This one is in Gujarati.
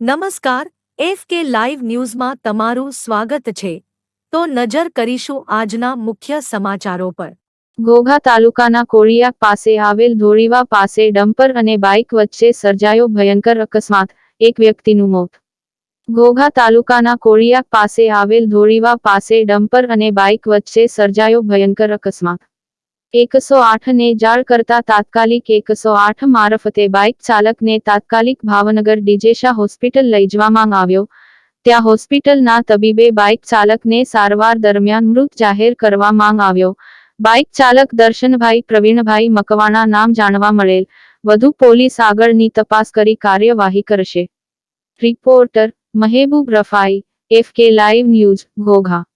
નમસ્કાર, એફ કે લાઈવ ન્યૂઝમાં તમારું સ્વાગત છે. તો નજર કરીશું આજના મુખ્ય સમાચારો પર. ઘોઘા તાલુકાના કોળિયાક પાસે આવેલ ધોળીવા પાસે ડમ્પર અને બાઇક વચ્ચે સર્જાયો ભયંકર અકસ્માત, એક વ્યક્તિનું મોત. ઘોઘા તાલુકાના કોળિયાક પાસે આવેલ ધોળીવા પાસે ડમ્પર અને બાઇક વચ્ચે સર્જાયો ભયંકર અકસ્માત. એકસો આઠને જાળ કરતા તાત્કાલિક એકસો આઠ મારફતે બાઇક ચાલકને તાત્કાલિક ભાવનગર ડીજેશા હોસ્પિટલ લઈ જવામાં આવ્યો. ત્યાં હોસ્પિટલના તબીબે બાઇક ચાલકને સારવાર દરમિયાન મૃત જાહેર કરવામાં આવ્યો. બાઇક ચાલક દર્શનભાઈ, પ્રવીણભાઈ મકવાણા નામ જાણવા મળેલ. વધુ પોલીસ આગળની તપાસ કરી કાર્યવાહી કરશે. Reporter Mehboob Rafai, F K live news, Ghogha.